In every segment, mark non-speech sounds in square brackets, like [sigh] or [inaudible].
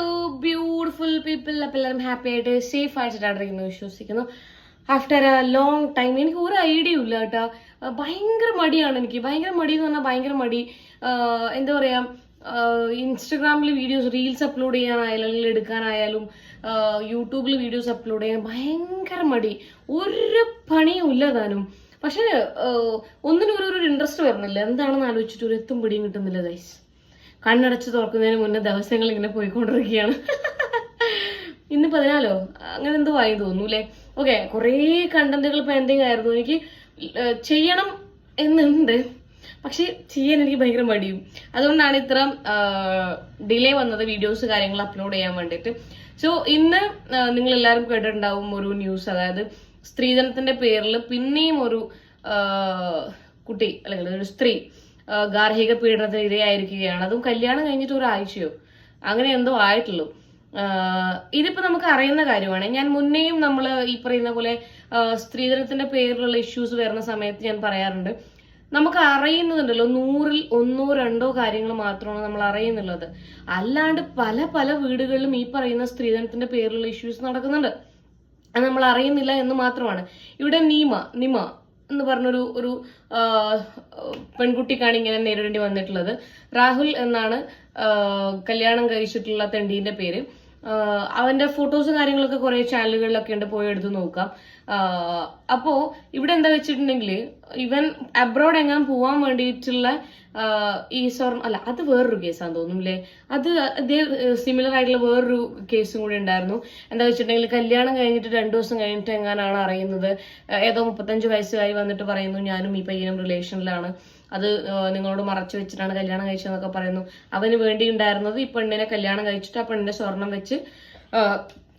Hello beautiful people അപ്പം എല്ലാവരും happy ആയിട്ട് സേഫ് ആയിട്ടിരിക്കുന്നു വിശ്വസിക്കുന്നു. ആഫ്റ്റർ എ ലോങ് ടൈം എനിക്ക് ഒരു ഐഡിയ ഇല്ല കേട്ടോ. ഭയങ്കര മടിയാണ് എനിക്ക്. ഭയങ്കര മടി എന്ന് പറഞ്ഞാൽ ഭയങ്കര മടി. എന്താ പറയുക ഇൻസ്റ്റഗ്രാമിൽ വീഡിയോസ് റീൽസ് അപ്ലോഡ് ചെയ്യാനായാലും അല്ലെങ്കിൽ എടുക്കാനായാലും യൂട്യൂബിൽ വീഡിയോസ് അപ്ലോഡ് ചെയ്യാൻ ഭയങ്കര മടി. ഒരു പണിയും ഇല്ല താനും. പക്ഷെ ഒന്നിനും ഇൻട്രസ്റ്റ് വരുന്നില്ല. എന്താണെന്ന് ആലോചിച്ചിട്ട് ഒരു എത്തും പിടിയും കിട്ടുന്നില്ല ഗൈസ് കണ്ണടച്ച് തുറക്കുന്നതിന് മുന്നേ ദിവസങ്ങൾ ഇങ്ങനെ പോയിക്കൊണ്ടിരിക്കുകയാണ്. ഇന്ന് പതിനാലോ? അങ്ങനെ എന്തോ ആയി തോന്നുന്നു അല്ലേ? ഓക്കെ കുറേ കണ്ടന്റുകൾ പെൻഡിങ് ആയിരുന്നു. എനിക്ക് ചെയ്യണം എന്നുണ്ട്. പക്ഷെ ചെയ്യാൻ എനിക്ക് ഭയങ്കര മടിയും. അതുകൊണ്ടാണ് ഇത്ര ഡിലേ വന്നത് വീഡിയോസ് കാര്യങ്ങൾ അപ്ലോഡ് ചെയ്യാൻ വേണ്ടിയിട്ട്. സോ ഇന്ന് നിങ്ങൾ എല്ലാവരും കേട്ടിട്ടുണ്ടാവും ഒരു ന്യൂസ് അതായത് സ്ത്രീധനത്തിന്റെ പേരിൽ പിന്നെയും ഒരു കുട്ടി അല്ലെങ്കിൽ ഒരു സ്ത്രീ ഗാർഹിക പീഡനത്തിന് ഇരയായിരിക്കുകയാണ്. അതും കല്യാണം കഴിഞ്ഞിട്ട് ഒരാഴ്ചയോ. അങ്ങനെ എന്തോ ആയിട്ടുള്ളൂ. ഇതിപ്പോ നമുക്ക് അറിയുന്ന കാര്യമാണ്. ഞാൻ മുന്നേയും നമ്മൾ ഈ പറയുന്ന പോലെ സ്ത്രീധനത്തിന്റെ പേരിലുള്ള ഇഷ്യൂസ് വരുന്ന സമയത്ത് ഞാൻ പറയാറുണ്ട്. നമുക്ക് അറിയുന്നുണ്ടല്ലോ നൂറിൽ ഒന്നോ രണ്ടോ കാര്യങ്ങൾ മാത്രമാണ് നമ്മൾ അറിയുന്നുള്ളത്. അല്ലാണ്ട് പല പല വീടുകളിലും ഈ പറയുന്ന സ്ത്രീധനത്തിന്റെ പേരിലുള്ള ഇഷ്യൂസ് നടക്കുന്നുണ്ട്. അത് നമ്മൾ അറിയുന്നില്ല എന്ന് മാത്രമാണ്. ഇവിടെ നീമ നിമ എന്ന് പറഞ്ഞൊരു ഒരു പെൺകുട്ടിക്കാണ് ഇങ്ങനെ നേരിടേണ്ടി വന്നിട്ടുള്ളത്. രാഹുൽ എന്നാണ് കല്യാണം കഴിച്ചിട്ടുള്ള തെണ്ടീന്റെ പേര്. അവന്റെ ഫോട്ടോസും കാര്യങ്ങളൊക്കെ കുറെ ചാനലുകളിലൊക്കെ ഉണ്ട് പോയി എടുത്ത് നോക്കാം. ആ, അപ്പോ ഇവിടെ എന്താ വെച്ചിട്ടുണ്ടെങ്കിൽ ഇവൻ അബ്രോഡ് എങ്ങാൻ പോവാൻ വേണ്ടിയിട്ടുള്ള ഈ സ്വർണം അല്ല അത് വേറൊരു കേസാന്ന് തോന്നുന്നില്ലേ? അത് അതേ സിമിലർ ആയിട്ടുള്ള വേറൊരു കേസും കൂടി ഉണ്ടായിരുന്നു. എന്താ വെച്ചിട്ടുണ്ടെങ്കിൽ കല്യാണം കഴിഞ്ഞിട്ട് രണ്ടു ദിവസം കഴിഞ്ഞിട്ട് എങ്ങാനാണ് അറിയുന്നത്? ഏതോ മുപ്പത്തഞ്ച് വയസ്സുകാരി വന്നിട്ട് പറയുന്നു ഞാനും ഈ പയ്യനും റിലേഷനിലാണ് അത് നിങ്ങളോട് മറച്ചു വെച്ചിട്ടാണ് കല്യാണം കഴിച്ചതെന്നൊക്കെ പറയുന്നു. അവന് വേണ്ടി ഉണ്ടായിരുന്നത് ഈ പെണ്ണിനെ കല്യാണം കഴിച്ചിട്ട് ആ പെണ്ണിന്റെ സ്വർണം വെച്ച്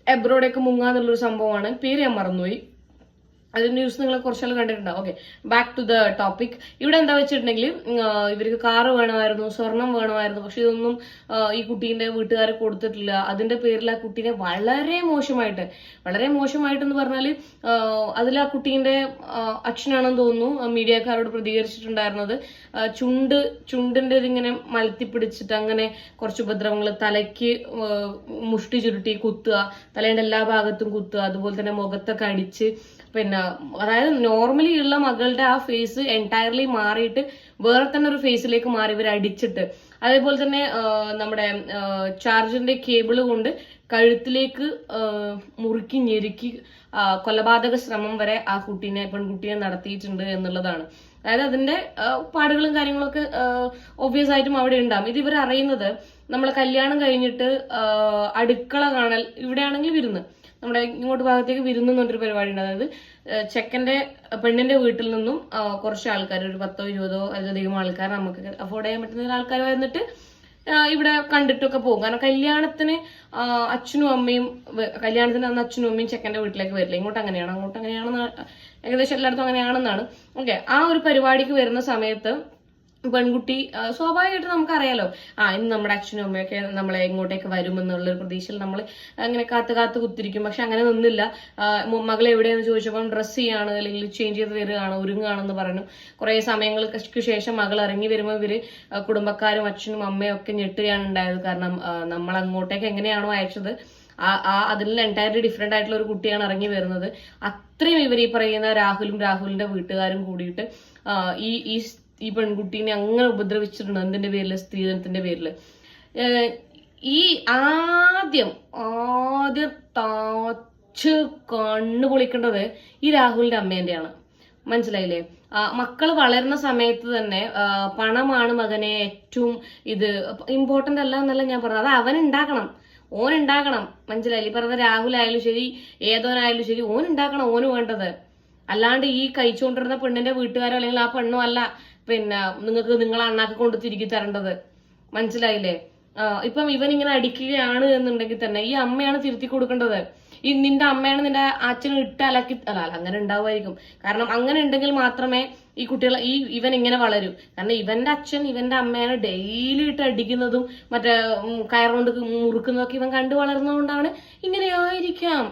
എബ്രോഡേക്ക് മുങ്ങാന്നുള്ളൊരു സംഭവമാണ്. പേര് ഞാൻ മറന്നുപോയി. അത് ന്യൂസ് നിങ്ങൾ കുറച്ചാൾ കണ്ടിട്ടുണ്ടാവും. Okay back to the topic ഇവിടെ എന്താ വെച്ചിട്ടുണ്ടെങ്കിൽ ഇവർക്ക് കാറ് വേണമായിരുന്നു സ്വർണം വേണമായിരുന്നു പക്ഷെ ഇതൊന്നും ഈ കുട്ടീന്റെ വീട്ടുകാർ കൊടുത്തിട്ടില്ല. അതിന്റെ പേരിൽ ആ കുട്ടീനെ വളരെ മോശമായിട്ട് വളരെ മോശമായിട്ടെന്ന് പറഞ്ഞാൽ അതിൽ ആ കുട്ടീന്റെ ആ, അച്ഛനാണെന്ന് തോന്നുന്നു മീഡിയക്കാരോട് പ്രതികരിച്ചിട്ടുണ്ടായിരുന്നത്. ചുണ്ട് ചുണ്ടിന്റെ ഇതിങ്ങനെ മലത്തിപ്പിടിച്ചിട്ട് അങ്ങനെ കുറച്ച് ഉപദ്രവങ്ങൾ തലയ്ക്ക് മുഷ്ടി ചുരുട്ടി കുത്തുക തലേന്റെ എല്ലാ ഭാഗത്തും കുത്തുക അതുപോലെ തന്നെ മുഖത്തൊക്കെ അടിച്ച് പിന്നെ അതായത് നോർമലി ഉള്ള മകളുടെ ആ ഫേസ് എന്റയർലി മാറിയിട്ട് വേറെ തന്നെ ഒരു ഫേസിലേക്ക് മാറി ഇവർ അടിച്ചിട്ട്. അതേപോലെ തന്നെ നമ്മുടെ ചാർജറിന്റെ കേബിൾ കൊണ്ട് കഴുത്തിലേക്ക് മുറുക്കി ഞെരുക്കി കൊലപാതക ശ്രമം വരെ ആ കുട്ടീനെ പെൺകുട്ടിയെ നടത്തിയിട്ടുണ്ട് എന്നുള്ളതാണ്. അതായത് അതിന്റെ പാടുകളും കാര്യങ്ങളൊക്കെ ഒബ്വിയസ് ആയിട്ടും അവിടെ ഉണ്ടാകും ഇത് ഇവർ അറിയുന്നത് നമ്മൾ കല്യാണം കഴിഞ്ഞിട്ട് അടുക്കള കാണൽ ഇവിടെയാണെങ്കിൽ വിരുന്ന്. നമ്മുടെ ഇങ്ങോട്ട് ഭാഗത്തേക്ക് വിരുന്ന് എന്നൊരു പരിപാടി ഉണ്ട് അതായത് ചെക്കന്റെ പെണ്ണിന്റെ വീട്ടിൽ നിന്നും കുറച്ച് ആൾക്കാർ ഒരു പത്തോ ഇരുപതോ അതിലധികം ആൾക്കാർ നമുക്ക് അഫോർഡ് ചെയ്യാൻ പറ്റുന്ന ഒരു ആൾക്കാർ വന്നിട്ട് ഇവിടെ കണ്ടിട്ടൊക്കെ പോകും. കാരണം കല്യാണത്തിന് അച്ഛനും അമ്മയും കല്യാണത്തിന് അന്ന് അച്ഛനും അമ്മയും ചെക്കന്റെ വീട്ടിലേക്ക് വരില്ല. ഇങ്ങോട്ട് അങ്ങനെയാണ് അങ്ങോട്ട് അങ്ങനെയാണെന്ന് ഏകദേശം എല്ലായിടത്തും അങ്ങനെയാണെന്നാണ്. ഓക്കെ ആ ഒരു പരിപാടിക്ക് വരുന്ന സമയത്ത് പെൺകുട്ടി സ്വാഭാവികമായിട്ട് നമുക്കറിയാലോ. ആ ഇന്ന് നമ്മുടെ അച്ഛനും അമ്മയൊക്കെ നമ്മളെ ഇങ്ങോട്ടേക്ക് വരുമെന്നുള്ള ഒരു പ്രതീക്ഷയിൽ നമ്മൾ അങ്ങനെ കാത്തു കാത്തു കുത്തിരിക്കും. പക്ഷെ അങ്ങനെ നിന്നില്ല. മകൾ എവിടെയെന്ന് ചോദിച്ചപ്പോൾ ഡ്രസ്സ് ചെയ്യാണ് അല്ലെങ്കിൽ ചേഞ്ച് ചെയ്ത് വരികയാണ് ഒരുങ്ങുകയാണെന്ന് പറഞ്ഞു. കുറേ സമയങ്ങൾക്ക് ശേഷം മകൾ ഇറങ്ങി വരുമ്പോൾ ഇവർ ആ, കുടുംബക്കാരും അച്ഛനും അമ്മയും ഒക്കെ ഞെട്ടുകയാണ് ഉണ്ടായത്. കാരണം നമ്മൾ അങ്ങോട്ടേക്ക് എങ്ങനെയാണോ അയച്ചത് ആ അതിൽ എന്റയർലി ഡിഫറെന്റ് ആയിട്ടുള്ള ഒരു കുട്ടിയാണ് ഇറങ്ങി വരുന്നത്. അത്രയും ഇവർ ഈ പറയുന്ന രാഹുലും രാഹുലിന്റെ വീട്ടുകാരും കൂടിയിട്ട് ഈ ഈ ഈ പെൺകുട്ടീനെ അങ്ങനെ ഉപദ്രവിച്ചിട്ടുണ്ട്? എന്തിന്റെ പേരിൽ? സ്ത്രീധനത്തിന്റെ പേരിൽ. ഈ ആദ്യം ആദ്യം താച്ച് കണ്ണു പൊളിക്കേണ്ടത് ഈ രാഹുലിന്റെ അമ്മേന്റെയാണ്. മനസ്സിലായില്ലേ? മക്കൾ വളരുന്ന സമയത്ത് തന്നെ പണമാണ് മകനെ ഏറ്റവും ഇത് ഇമ്പോർട്ടന്റ് അല്ല എന്നല്ല ഞാൻ പറഞ്ഞത്. അത് അവൻ ഉണ്ടാക്കണം. ഓൻ ഉണ്ടാക്കണം. മനസ്സിലായില്ലേ? ഈ പറഞ്ഞ രാഹുലായാലും ശരി ഏതോനായാലും ശരി ഓൻ ഉണ്ടാക്കണം ഓന് വേണ്ടത്. അല്ലാണ്ട് ഈ കഴിച്ചുകൊണ്ടിരുന്ന പെണ്ണിന്റെ വീട്ടുകാരോ അല്ലെങ്കിൽ ആ പെണ്ണോ അല്ല പിന്നെ നിങ്ങൾക്ക് നിങ്ങൾ അണ്ണാക്ക് കൊണ്ട് തിരികെ തരേണ്ടത്. മനസ്സിലായില്ലേ? ഇപ്പം ഇവൻ ഇങ്ങനെ അടിക്കുകയാണ് എന്നുണ്ടെങ്കിൽ തന്നെ ഈ അമ്മയാണ് തിരുത്തി കൊടുക്കേണ്ടത്. ഈ നിന്റെ അമ്മയാണ് നിന്റെ അച്ഛനും ഇട്ട് അലക്കി അല്ല അങ്ങനെ ഉണ്ടാവുമായിരിക്കും. കാരണം അങ്ങനെ ഉണ്ടെങ്കിൽ മാത്രമേ ഈ കുട്ടികൾ ഈ ഇവൻ ഇങ്ങനെ വളരൂ. കാരണം ഇവന്റെ അച്ഛൻ ഇവന്റെ അമ്മയാണ് ഡെയിലി ഇട്ട് അടിക്കുന്നതും മറ്റേ കയറുകൊണ്ട് മുറുക്കുന്നതൊക്കെ ഇവൻ കണ്ടു വളർന്നതുകൊണ്ടാണ് ഇങ്ങനെ ആയിരിക്കാം.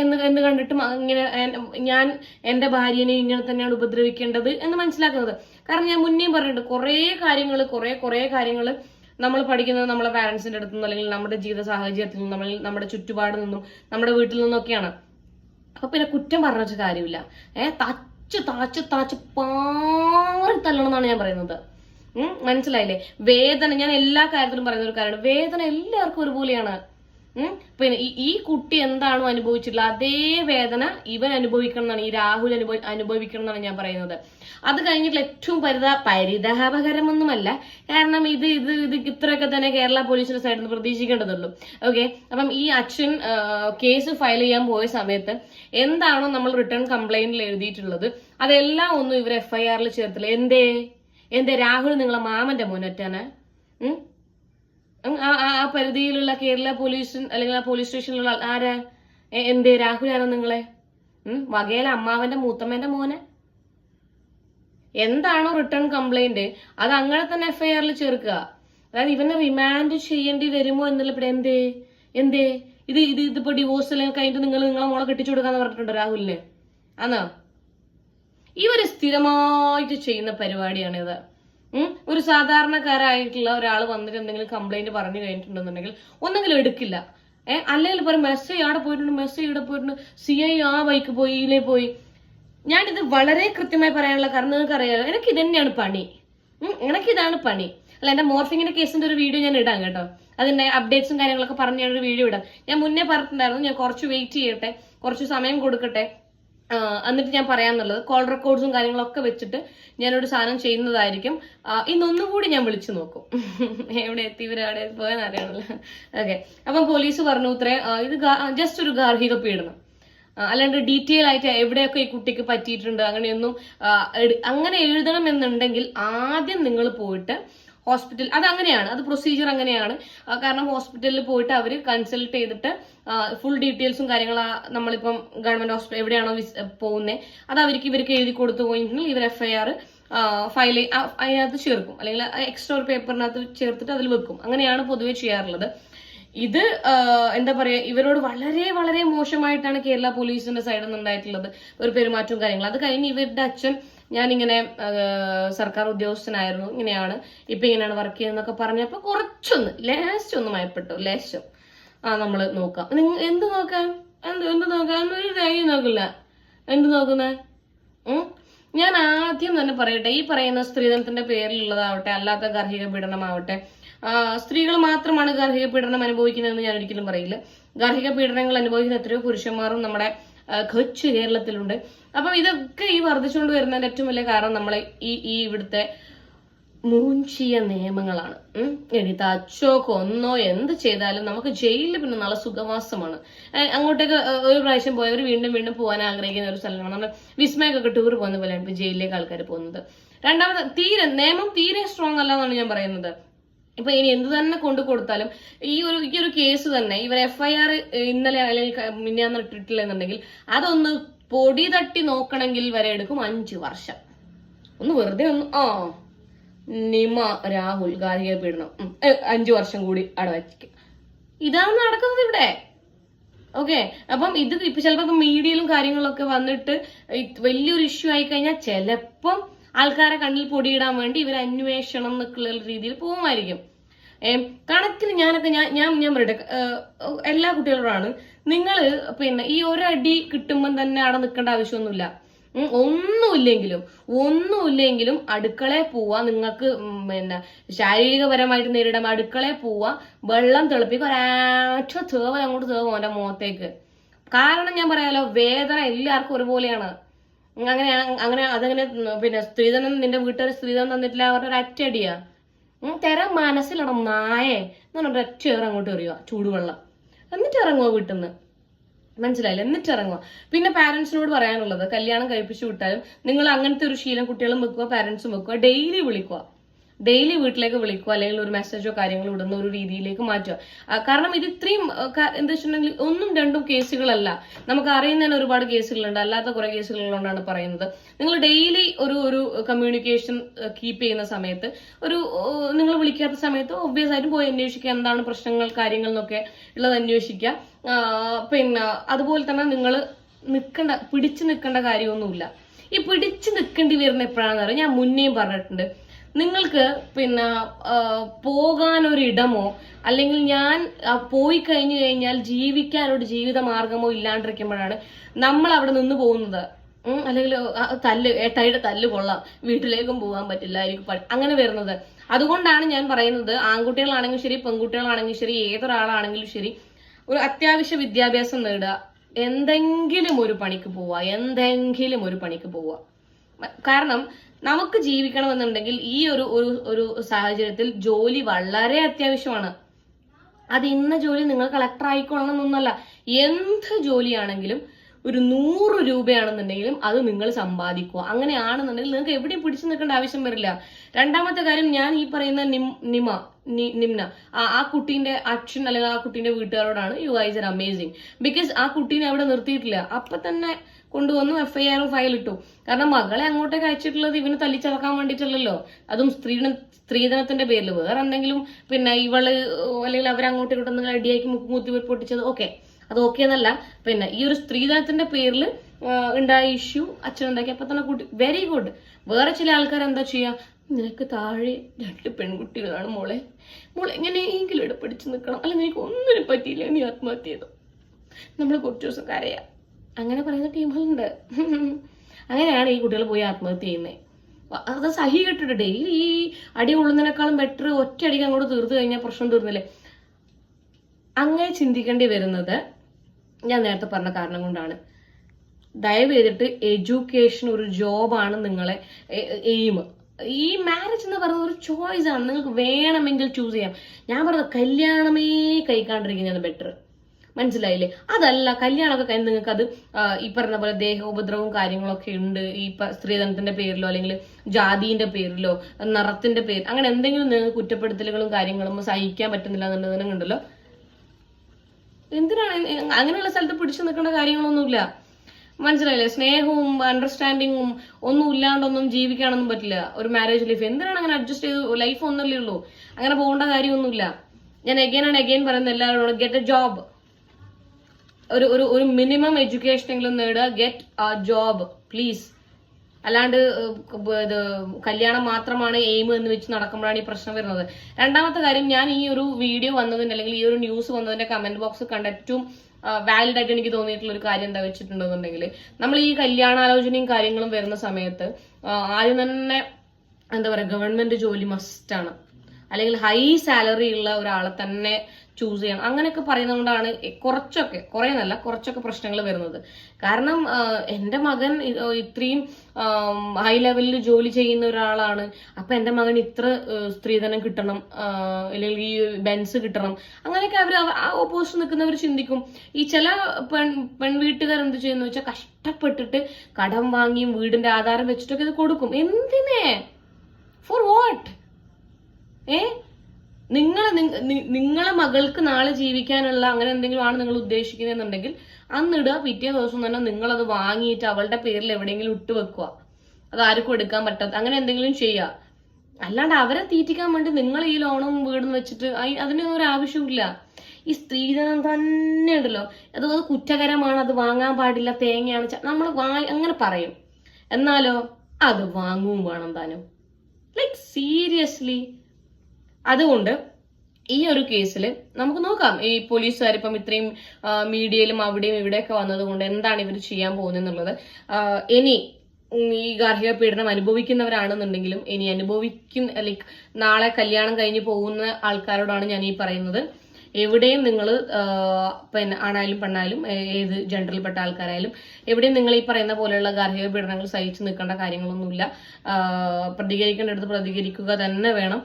എന്ന് എന്ന് കണ്ടിട്ട് ഇങ്ങനെ ഞാൻ എന്റെ ഭാര്യനെ ഇങ്ങനെ തന്നെയാണ് ഉപദ്രവിക്കേണ്ടത് എന്ന് മനസ്സിലാക്കുന്നത്. കാരണം ഞാൻ മുന്നേയും പറഞ്ഞിട്ടുണ്ട് കുറേ കാര്യങ്ങൾ കുറേ കുറേ കാര്യങ്ങൾ നമ്മൾ പഠിക്കുന്നത് നമ്മുടെ പാരന്റ്സിന്റെ അടുത്തു നിന്നും അല്ലെങ്കിൽ നമ്മുടെ ജീവിത സാഹചര്യത്തിൽ നിന്നും നമ്മൾ നമ്മുടെ ചുറ്റുപാടിൽ നിന്നും നമ്മുടെ വീട്ടിൽ നിന്നൊക്കെയാണ്. അപ്പൊ പിന്നെ കുറ്റം പറഞ്ഞ വെച്ച കാര്യമില്ല. ഏ തച്ച് താച്ച് താച്ച് പാറി തല്ലണം എന്നാണ് ഞാൻ പറയുന്നത്. മനസ്സിലായില്ലേ? വേദന ഞാൻ എല്ലാ കാര്യത്തിലും പറയുന്ന ഒരു കാര്യമാണ്. വേദന എല്ലാവർക്കും ഒരുപോലെയാണ്. പിന്നെ ഈ- കുട്ടി എന്താണോ അനുഭവിച്ചിട്ടുള്ളത് അതേ വേദന ഇവൻ അനുഭവിക്കണം എന്നാണ് ഈ രാഹുൽ അനുഭവി അനുഭവിക്കണം എന്നാണ് ഞാൻ പറയുന്നത്. അത് കഴിഞ്ഞിട്ടുള്ള ഏറ്റവും പരിതാ പരിതാപകരമൊന്നുമല്ല. കാരണം ഇത് ഇത് ഇത് ഇത്രയൊക്കെ തന്നെ കേരള പോലീസിന്റെ സൈഡിൽ നിന്ന് പ്രതീക്ഷിക്കേണ്ടതുള്ളൂ. ഓക്കെ അപ്പം ഈ അച്ഛൻ കേസ് ഫയൽ ചെയ്യാൻ പോയ സമയത്ത് എന്താണോ നമ്മൾ റിട്ടേൺ കംപ്ലൈന്റിൽ എഴുതിയിട്ടുള്ളത് അതെല്ലാം ഒന്നും ഇവർ എഫ്ഐആറിൽ ചേർത്തില്ല. എന്തേ? എന്തേ? രാഹുൽ നിങ്ങളെ മാമന്റെ ഉം, ആ ആ- പരിധിയിലുള്ള കേരള പോലീസ് അല്ലെങ്കിൽ ആ പോലീസ് സ്റ്റേഷനിലുള്ള ആരാ? എന്തേ രാഹുലാണോ നിങ്ങളെ? വകയിലെ അമ്മാവന്റെ മൂത്തമ്മേന്റെ മോനെ? എന്താണോ റിട്ടേൺ കംപ്ലൈന്റ് അത് അങ്ങനെ തന്നെ എഫ്ഐആറിൽ ചേർക്കുക. അതായത് ഇവനെ റിമാൻഡ് ചെയ്യേണ്ടി വരുമോ എന്നുള്ള ഇവിടെ എന്തേ? എന്തേ? ഇത് ഇത് ഇതിപ്പോ ഡിവോഴ്സ് അല്ലെങ്കിൽ കഴിഞ്ഞിട്ട് നിങ്ങൾ നിങ്ങളെ മോളെ കെട്ടിച്ചു കൊടുക്കാന്ന് പറഞ്ഞിട്ടുണ്ട് രാഹുലിന്? ആണോ ഇവർ സ്ഥിരമായിട്ട് ചെയ്യുന്ന പരിപാടിയാണിത്. ഒരു സാധാരണക്കാരായിട്ടുള്ള ഒരാൾ വന്നിട്ട് എന്തെങ്കിലും കംപ്ലൈന്റ് പറഞ്ഞു കഴിഞ്ഞിട്ടുണ്ടെന്നുണ്ടെങ്കിൽ ഒന്നെങ്കിലും എടുക്കില്ല. ഏഹ് അല്ലെങ്കിൽ പറയും മെസ്സേജ് അവിടെ പോയിട്ടുണ്ട് മെസ്സേജ് ഇവിടെ പോയിട്ടുണ്ട് സി ഐ ആ ബൈക്ക് പോയി ഇതിലേ പോയി. ഞാനിത് വളരെ കൃത്യമായി പറയാനുള്ള കാരണം നിങ്ങൾക്ക് അറിയാലോ എനിക്ക് ഇത് തന്നെയാണ് പണി. എനിക്ക് ഇതാണ് പണി. അല്ല എന്റെ മോർഫിങ്ങിന്റെ കേസിന്റെ ഒരു വീഡിയോ ഞാൻ ഇടാം കേട്ടോ. അതിന്റെ അപ്ഡേറ്റ്സും കാര്യങ്ങളൊക്കെ പറഞ്ഞ് ഞാനൊരു വീഡിയോ ഇടാം. ഞാൻ മുന്നേ പറഞ്ഞിട്ടുണ്ടായിരുന്നു ഞാൻ കുറച്ച് വെയിറ്റ് ചെയ്യട്ടെ കുറച്ച് സമയം കൊടുക്കട്ടെ എന്നിട്ട് ഞാൻ പറയാന്നുള്ളത് കോൾ റെക്കോർഡ്സും കാര്യങ്ങളൊക്കെ വെച്ചിട്ട് ഞാനൊരു സാധനം ചെയ്യുന്നതായിരിക്കും. ഇന്നൊന്നും കൂടി ഞാൻ വിളിച്ചു നോക്കും. [laughs] എവിടെ എത്തി ഇവരവിടെ അവിടെ അറിയണമല്ലോ ഓക്കെ അപ്പം പോലീസ് പറഞ്ഞു ഇത്രേ ഇത് ജസ്റ്റ് ഒരു ഗാർഹിക പീഡനം. അല്ലാണ്ട് ഡീറ്റെയിൽ ആയിട്ട് എവിടെയൊക്കെ ഈ കുട്ടിക്ക് പറ്റിയിട്ടുണ്ട് അങ്ങനെയൊന്നും അങ്ങനെ എഴുതണം എന്നുണ്ടെങ്കിൽ ആദ്യം നിങ്ങൾ പോയിട്ട് ഹോസ്പിറ്റൽ അത് അങ്ങനെയാണ് അത് പ്രൊസീജിയർ അങ്ങനെയാണ്. കാരണം ഹോസ്പിറ്റലിൽ പോയിട്ട് അവർ കൺസൾട്ട് ചെയ്തിട്ട് ഫുൾ ഡീറ്റെയിൽസും കാര്യങ്ങളും നമ്മളിപ്പം ഗവൺമെന്റ് ഹോസ്പിറ്റൽ എവിടെയാണോ പോകുന്നത് അത് അവർക്ക് ഇവർക്ക് എഴുതി കൊടുത്തു പോയിട്ടുണ്ടെങ്കിൽ ഇവർ എഫ്ഐആർ ഫയൽ അതിനകത്ത് ചേർക്കും. അല്ലെങ്കിൽ എക്സ്ട്രാ ഒരു പേപ്പറിനകത്ത് ചേർത്തിട്ട് അതിൽ വെക്കും. അങ്ങനെയാണ് പൊതുവെ ചെയ്യാറുള്ളത്. ഇത് എന്താ പറയാ ഇവരോട് വളരെ വളരെ മോശമായിട്ടാണ് കേരള പോലീസിന്റെ സൈഡിൽ നിന്ന് ഉണ്ടായിട്ടുള്ളത് ഒരു പെരുമാറ്റവും കാര്യങ്ങളും. അത് കഴിഞ്ഞ് ഇവരുടെ അച്ഛൻ ഞാൻ ഇങ്ങനെ സർക്കാർ ഉദ്യോഗസ്ഥനായിരുന്നു ഇങ്ങനെയാണ് ഇപ്പൊ ഇങ്ങനെയാണ് വർക്ക് ചെയ്യുന്നതൊക്കെ പറഞ്ഞപ്പോ കുറച്ചൊന്ന് ലേശം ഒന്ന് മയപ്പെട്ടു ലേശം. ആ നമ്മൾ നോക്കാം. നിങ്ങൾ എന്ത് നോക്കാൻ എന്ത് എന്ത് നോക്കാൻ ഒരു കാര്യം നോക്കില്ല. എന്ത് നോക്കുന്നേ? ഞാൻ ആദ്യം തന്നെ പറയട്ടെ ഈ പറയുന്ന സ്ത്രീധനത്തിന്റെ പേരിലുള്ളതാവട്ടെ അല്ലാത്ത ഗർഹിക പീഡനമാവട്ടെ സ്ത്രീകൾ മാത്രമാണ് ഗാർഹിക പീഡനം അനുഭവിക്കുന്നതെന്ന് ഞാൻ ഒരിക്കലും പറയില്ല. ഗാർഹിക പീഡനങ്ങൾ അനുഭവിക്കുന്ന എത്രയോ പുരുഷന്മാരും നമ്മുടെ കൊച്ച് കേരളത്തിലുണ്ട്. അപ്പം ഇതൊക്കെ ഈ വർദ്ധിച്ചുകൊണ്ട് വരുന്നതിന്റെ ഏറ്റവും വലിയ കാരണം നമ്മളെ ഈ ഈ ഇവിടുത്തെ മൂഞ്ചിയ നിയമങ്ങളാണ്. ഇനി തച്ചോ കൊന്നോ എന്ത് ചെയ്താലും നമുക്ക് ജയിലിൽ പിന്നെ നല്ല സുഖവാസമാണ്. അങ്ങോട്ടേക്ക് ഒരു പ്രാവശ്യം പോയവർ വീണ്ടും വീണ്ടും പോകാൻ ആഗ്രഹിക്കുന്ന ഒരു സ്ഥലമാണ്. നമ്മൾ വിസ്മയൊക്കെ ടൂർ പോകുന്ന പോലെയാണ് ഇപ്പൊ ജയിലിലേക്ക് ആൾക്കാർ പോകുന്നത്. രണ്ടാമത് തീരെ നിയമം തീരെ സ്ട്രോങ് അല്ല എന്നാണ് ഞാൻ പറയുന്നത്. ഇപ്പൊ ഇനി എന്ത് തന്നെ കൊണ്ടു കൊടുത്താലും ഈ ഒരു ഈ ഒരു കേസ് തന്നെ ഇവർ എഫ്ഐആർ ഇന്നലെ അല്ലെങ്കിൽ മിന്നാന്ന് ഇട്ടിട്ടില്ലെന്നുണ്ടെങ്കിൽ അതൊന്ന് പൊടി തട്ടി നോക്കണമെങ്കിൽ വരെ എടുക്കും അഞ്ചു വർഷം. ഒന്ന് വെറുതെ ഒന്ന് ആ. നിമ രാഹുൽ ഗാർഹിക പീഡനം. അഞ്ചു വർഷം കൂടി അവിടെ വയ്ക്കും ഇതാണ് നടക്കുന്നത് ഇവിടെ. ഓക്കെ? അപ്പം ഇത് ഇപ്പൊ ചിലപ്പോ മീഡിയയിലും കാര്യങ്ങളൊക്കെ വന്നിട്ട് വലിയൊരു ഇഷ്യൂ ആയി കഴിഞ്ഞാൽ ചിലപ്പം ആൾക്കാരെ കണ്ണിൽ പൊടിയിടാൻ വേണ്ടി ഇവർ അന്വേഷണം എന്നൊക്കെയുള്ള രീതിയിൽ പോകുമായിരിക്കും. കണക്കിന് ഞാനൊക്കെ ഞാൻ ഞാൻ ഞാൻ പറയട്ടെ എല്ലാ കുട്ടികളോടാണ്. നിങ്ങൾ പിന്നെ ഈ ഒരടി കിട്ടുമ്പം തന്നെ അവിടെ നിൽക്കേണ്ട ആവശ്യമൊന്നുമില്ല. ഒന്നുമില്ലെങ്കിലും ഒന്നുമില്ലെങ്കിലും അടുക്കളയിൽ പോവാ. നിങ്ങൾക്ക് പിന്നെ ശാരീരികപരമായിട്ട് നേരിടാൻ അടുക്കളയിൽ പോവാ. വെള്ളം തിളപ്പിക്കുക ഒരാറ്റ തേവ അങ്ങോട്ട് തേവ് അവന്റെ മുഖത്തേക്ക്. കാരണം ഞാൻ പറയാലോ വേദന എല്ലാവർക്കും ഒരുപോലെയാണ്. അങ്ങനെ അങ്ങനെ അതങ്ങനെ പിന്നെ സ്ത്രീധനം നിന്റെ വീട്ടുകാർ സ്ത്രീധനം തന്നിട്ടില്ല അവരുടെ ഒരു അറ്റടിയാ തരാൻ മനസ്സിലിടം നായേ. എന്ന് പറഞ്ഞിട്ട് ഒറ്റ ഏറെ അങ്ങോട്ട് എറിയുക ചൂടുവെള്ളം. എന്നിട്ട് ഇറങ്ങുക വീട്ടിൽ നിന്ന് മനസ്സിലായില്ല? എന്നിട്ട് ഇറങ്ങുക പിന്നെ പാരന്റ്സിനോട് പറയാനുള്ളത് കല്യാണം കഴിപ്പിച്ചു വിട്ടാലും നിങ്ങൾ അങ്ങനത്തെ ഒരു ശീലം കുട്ടികളും വെക്കുക പാരന്റ്സും വെക്കുക ഡെയിലി വിളിക്കുക ഡെയിലി വീട്ടിലേക്ക് വിളിക്കുക അല്ലെങ്കിൽ ഒരു മെസ്സേജോ കാര്യങ്ങളോ ഇടുന്ന ഒരു രീതിയിലേക്ക് മാറ്റുക. കാരണം ഇത് ഇത്രയും എന്താ വെച്ചിട്ടുണ്ടെങ്കിൽ ഒന്നും രണ്ടും കേസുകളല്ല. നമുക്ക് അറിയുന്നതിന് ഒരുപാട് കേസുകളുണ്ട്. അല്ലാത്ത കുറെ കേസുകളുണ്ടാണ് പറയുന്നത്. നിങ്ങൾ ഡെയിലി ഒരു ഒരു കമ്മ്യൂണിക്കേഷൻ കീപ്പ് ചെയ്യുന്ന സമയത്ത് ഒരു നിങ്ങൾ വിളിക്കാത്ത സമയത്ത് ഒബ്വിയസ് ആയിട്ടും പോയി അന്വേഷിക്കുക. എന്താണ് പ്രശ്നങ്ങൾ കാര്യങ്ങൾ എന്നൊക്കെ ഉള്ളത് അന്വേഷിക്കുക. പിന്നെ അതുപോലെ തന്നെ നിങ്ങൾ നിൽക്കേണ്ട പിടിച്ചു നിൽക്കേണ്ട കാര്യമൊന്നുമില്ല. ഈ പിടിച്ചു നിൽക്കേണ്ടി വരുന്ന എപ്പോഴാണെന്ന് അറിയാം? ഞാൻ മുന്നേയും പറഞ്ഞിട്ടുണ്ട്. നിങ്ങൾക്ക് പിന്നെ പോകാനൊരിടമോ? അല്ലെങ്കിൽ ഞാൻ പോയി കഴിഞ്ഞു കഴിഞ്ഞാൽ ജീവിക്കാനൊരു ജീവിത മാർഗമോ ഇല്ലാണ്ടിരിക്കുമ്പോഴാണ് നമ്മൾ അവിടെ നിന്ന് പോകുന്നത്. അല്ലെങ്കിൽ തല്ല് ഏട്ടായിയുടെ തല്ല് കൊള്ളാം. വീട്ടിലേക്കും പോകാൻ പറ്റില്ല അങ്ങനെ വരുന്നത്. അതുകൊണ്ടാണ് ഞാൻ പറയുന്നത് ആൺകുട്ടികളാണെങ്കിലും ശരി പെൺകുട്ടികളാണെങ്കിലും ശരി ഏതൊരാളാണെങ്കിലും ശരി ഒരു അത്യാവശ്യ വിദ്യാഭ്യാസം നേടുക. എന്തെങ്കിലും ഒരു പണിക്ക് പോവുക എന്തെങ്കിലും ഒരു പണിക്ക് പോവുക. കാരണം നമുക്ക് ജീവിക്കണമെന്നുണ്ടെങ്കിൽ ഈ ഒരു ഒരു സാഹചര്യത്തിൽ ജോലി വളരെ അത്യാവശ്യമാണ്. അത് ഇന്ന ജോലി നിങ്ങൾ കളക്ടർ ആയിക്കൊള്ളണം എന്നൊന്നല്ല എന്ത് ജോലിയാണെങ്കിലും ഒരു നൂറ് രൂപയാണെന്നുണ്ടെങ്കിലും അത് നിങ്ങൾ സമ്പാദിക്കുക. അങ്ങനെയാണെന്നുണ്ടെങ്കിൽ നിങ്ങൾക്ക് എവിടെയും പിടിച്ചു നിൽക്കേണ്ട ആവശ്യം വരില്ല. രണ്ടാമത്തെ കാര്യം ഞാൻ ഈ പറയുന്ന നിം നിമ നിമ്ന ആ കുട്ടീന്റെ അച്ഛൻ അല്ലെങ്കിൽ ആ കുട്ടീന്റെ വീട്ടുകാരോടാണ് you guys are amazing because ആ കുട്ടീനെ അവിടെ നിർത്തിയിട്ടില്ല. അപ്പൊ തന്നെ കൊണ്ടുവന്നു എഫ് ഐ ഇട്ടു. കാരണം മകളെ അങ്ങോട്ടേക്ക് അയച്ചിട്ടുള്ളത് ഇവന് തല്ലിച്ചതക്കാൻ വേണ്ടിയിട്ടല്ലല്ലോ അതും സ്ത്രീ സ്ത്രീധനത്തിന്റെ പേരിൽ വേറെ എന്തെങ്കിലും പിന്നെ ഇവൾ അല്ലെങ്കിൽ അവരങ്ങോട്ട് ഇങ്ങോട്ടും അടിയാക്കി മുക്ക് മുത്തി പൊട്ടിച്ചത് ഓക്കെ അത് ഓക്കെ എന്നല്ല. പിന്നെ ഈ ഒരു സ്ത്രീധനത്തിന്റെ പേരിൽ ഉണ്ടായ ഇഷ്യൂ അച്ഛൻ ഉണ്ടാക്കി. അപ്പൊ തന്നെ കൂട്ടി വെരി ഗുഡ് വേറെ ചില ആൾക്കാർ എന്താ ചെയ്യാ? നിനക്ക് താഴെ രണ്ട് പെൺകുട്ടികളാണ് മോളെ. മോളെ എങ്ങനെയെങ്കിലും ഇവിടെ നിൽക്കണം അല്ല നിനക്ക് ഒന്നിനും പറ്റിയില്ല. നീ ആത്മഹത്യ ചെയ്തു? നമ്മൾ കുറച്ച് ദിവസം കരയാം. അങ്ങനെ പറയുന്ന ടീമുകളുണ്ട്. അങ്ങനെയാണ് ഈ കുട്ടികൾ പോയി ആത്മഹത്യ ചെയ്യുന്നത് അത് സഹി കെട്ടിട്ട് ഡെയിലി ഈ അടി കൊള്ളുന്നതിനേക്കാളും ബെറ്റർ ഒറ്റ അടിക്ക് അങ്ങോട്ട് തീർത്തു കഴിഞ്ഞാൽ പ്രശ്നം തീർന്നില്ലേ? അങ്ങനെ ചിന്തിക്കേണ്ടി വരുന്നത് ഞാൻ നേരത്തെ പറഞ്ഞ കാരണം കൊണ്ടാണ്. ദയവ് ചെയ്തിട്ട് എഡ്യൂക്കേഷൻ ഒരു ജോബാണ് നിങ്ങളെ എയിം ഈ മാരേജ് എന്ന് പറയുന്നത് ഒരു ചോയ്സ് ആണ്. നിങ്ങൾക്ക് വേണമെങ്കിൽ ചൂസ് ചെയ്യാം. ഞാൻ പറഞ്ഞത് കല്യാണമേ കഴിക്കാണ്ടിരിക്കുന്നതാണ് ബെറ്റർ മനസ്സിലായില്ലേ? അതല്ല കല്യാണമൊക്കെ കഴിഞ്ഞ് നിങ്ങൾക്ക് അത് ഈ പറഞ്ഞ പോലെ ദേഹോപദ്രവവും കാര്യങ്ങളൊക്കെ ഉണ്ട്. ഈ സ്ത്രീധനത്തിന്റെ പേരിലോ അല്ലെങ്കിൽ ജാതിന്റെ പേരിലോ നിറത്തിന്റെ പേര് അങ്ങനെ എന്തെങ്കിലും നിങ്ങൾക്ക് കുറ്റപ്പെടുത്തലുകളും കാര്യങ്ങളും സഹിക്കാൻ പറ്റുന്നില്ല എന്നുണ്ടെന്നുണ്ടല്ലോ എന്തിനാണ് അങ്ങനെയുള്ള സ്ഥലത്ത് പിടിച്ചു നിൽക്കേണ്ട കാര്യങ്ങളൊന്നുമില്ല. മനസ്സിലായില്ലേ? സ്നേഹവും അണ്ടർസ്റ്റാൻഡിങ്ങും ഒന്നും ഇല്ലാണ്ടൊന്നും ജീവിക്കാനൊന്നും പറ്റില്ല. ഒരു മാരേജ് ലൈഫ് എന്തിനാണ് അങ്ങനെ അഡ്ജസ്റ്റ് ചെയ്ത് ലൈഫ് ഒന്നല്ലേ ഉള്ളൂ? അങ്ങനെ പോകേണ്ട കാര്യമൊന്നുമില്ല. ഞാൻ എഗൈൻ ആണ് എഗൈൻ പറയുന്നത് എല്ലാവരോടും ഗെറ്റ് എ ജോബ് ഒരു ഒരു ഒരു മിനിമം എഡ്യൂക്കേഷൻ എങ്കിലും നേടുക ഗെറ്റ് ആ ജോബ് പ്ലീസ് അല്ലാണ്ട് ഇത് കല്യാണം മാത്രമാണ് എയിം എന്ന് വെച്ച് നടക്കുമ്പോഴാണ് ഈ പ്രശ്നം വരുന്നത്. രണ്ടാമത്തെ കാര്യം ഞാൻ ഈ ഒരു വീഡിയോ വന്നതിന്റെ അല്ലെങ്കിൽ ഈ ഒരു ന്യൂസ് വന്നതിന്റെ കമന്റ് ബോക്സ് കണ്ട ഏറ്റവും വാലിഡ് ആയിട്ട് എനിക്ക് തോന്നിയിട്ടുള്ള ഒരു കാര്യം എന്താ വെച്ചിട്ടുണ്ടെന്നുണ്ടെങ്കിൽ നമ്മൾ ഈ കല്യാണാലോചനയും കാര്യങ്ങളും വരുന്ന സമയത്ത് ആദ്യം തന്നെ എന്താ പറയുക ഗവൺമെന്റ് ജോലി മസ്റ്റാണ് അല്ലെങ്കിൽ ഹൈ സാലറി ഉള്ള ഒരാളെ തന്നെ ചൂസ് ചെയ്യണം. അങ്ങനെയൊക്കെ പറയുന്നതുകൊണ്ടാണ് കുറച്ചൊക്കെ കുറേ നല്ല കുറച്ചൊക്കെ പ്രശ്നങ്ങൾ വരുന്നത്. കാരണം എന്റെ മകൻ ഇത്രയും ഹൈ ലെവലിൽ ജോലി ചെയ്യുന്ന ഒരാളാണ്. അപ്പൊ എന്റെ മകൻ ഇത്ര സ്ത്രീധനം കിട്ടണം അല്ലെങ്കിൽ ഈ ബെൻസ് കിട്ടണം. അങ്ങനെയൊക്കെ അവർ ഓപ്പോസിറ്റ് നിൽക്കുന്നവർ ചിന്തിക്കും. ഈ ചില പെൺ പെൺവീട്ടുകാർ എന്ത് ചെയ്യുന്നു വെച്ചാൽ കഷ്ടപ്പെട്ടിട്ട് കടം വാങ്ങിയും വീടിന്റെ ആധാരം വെച്ചിട്ടൊക്കെ ഇത് കൊടുക്കും. എന്തിനേ? ഫോർ വാട്ട് ഏ? നിങ്ങളെ നിങ്ങളെ മകൾക്ക് നാളെ ജീവിക്കാനുള്ള അങ്ങനെ എന്തെങ്കിലും ആണ് നിങ്ങൾ ഉദ്ദേശിക്കുന്നതെന്നുണ്ടെങ്കിൽ അന്നിടുക പിറ്റേ ദിവസം തന്നെ നിങ്ങളത് വാങ്ങിയിട്ട് അവളുടെ പേരിൽ എവിടെയെങ്കിലും ഇട്ട് വെക്കുക. അത് ആർക്കും എടുക്കാൻ പറ്റാത്ത അങ്ങനെ എന്തെങ്കിലും ചെയ്യുക. അല്ലാണ്ട് അവരെ തീറ്റിക്കാൻ വേണ്ടി നിങ്ങൾ ഈ ലോണും വീടും വെച്ചിട്ട് അതിനൊന്നും ഒരു ആവശ്യമില്ല ഈ സ്ത്രീധനം തന്നെ ഉണ്ടല്ലോ. അത് അത് കുറ്റകരമാണ്. അത് വാങ്ങാൻ പാടില്ല. തേങ്ങയാണ് നമ്മൾ അങ്ങനെ പറയും. എന്നാലോ അത് വാങ്ങും വേണം താനും. ലൈക്ക് സീരിയസ്ലി അതുകൊണ്ട് ഈ ഒരു കേസിൽ നമുക്ക് നോക്കാം. ഈ പോലീസുകാർ ഇപ്പം ഇത്രയും മീഡിയയിലും അവിടെയും ഇവിടെയൊക്കെ വന്നതുകൊണ്ട് എന്താണ് ഇവർ ചെയ്യാൻ പോകുന്നത് ഇനി ഈ ഗാർഹിക പീഡനം അനുഭവിക്കുന്നവരാണെന്നുണ്ടെങ്കിലും ഇനി അനുഭവിക്കും ലൈക്ക് നാളെ കല്യാണം കഴിഞ്ഞ് പോകുന്ന ആൾക്കാരോടാണ് ഞാൻ ഈ പറയുന്നത്. എവിടെയും നിങ്ങൾ പിന്നെ ആണായാലും പെണ്ണായാലും ഏത് ജെൻഡറിൽപ്പെട്ട ആൾക്കാരായാലും എവിടെയും നിങ്ങൾ ഈ പറയുന്ന പോലെയുള്ള ഗാർഹിക പീഡനങ്ങൾ സഹിച്ചു നിൽക്കേണ്ട കാര്യങ്ങളൊന്നുമില്ല. പ്രതികരിക്കേണ്ടടുത്ത് പ്രതികരിക്കുക തന്നെ വേണം.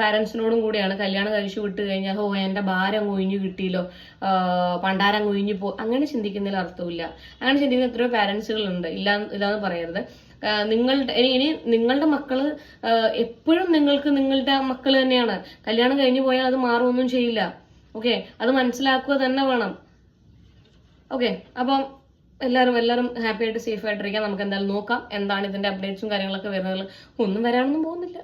പാരന്റ്സിനോടും കൂടിയാണ് കല്യാണം കഴിച്ചു വിട്ട് കഴിഞ്ഞാൽ ഓ എന്റെ ഭാരം ഒഴിഞ്ഞു കിട്ടിയല്ലോ പണ്ടാരം ഒഴിഞ്ഞു പോ അങ്ങനെ ചിന്തിക്കുന്നതിൽ അർത്ഥമില്ല അങ്ങനെ ചിന്തിക്കുന്ന എത്രയോ പാരൻസുകളുണ്ട്. ഇല്ല ഇല്ലാന്ന് പറയരുത്. നിങ്ങളുടെ ഇനി നിങ്ങളുടെ മക്കൾ എപ്പോഴും നിങ്ങൾക്ക് നിങ്ങളുടെ മക്കൾ തന്നെയാണ്. കല്യാണം കഴിഞ്ഞു പോയാൽ അത് മാറുമൊന്നും ചെയ്യില്ല. ഓക്കെ അത് മനസ്സിലാക്കുക തന്നെ വേണം. ഓക്കെ അപ്പം എല്ലാവരും എല്ലാവരും ഹാപ്പി ആയിട്ട് സേഫ് ആയിട്ടിരിക്കാം നമുക്ക് എന്തായാലും നോക്കാം. എന്താണ് ഇതിന്റെ അപ്ഡേറ്റ്സും കാര്യങ്ങളൊക്കെ വരുന്നത്. ഒന്നും വരാനൊന്നും പോകുന്നില്ല.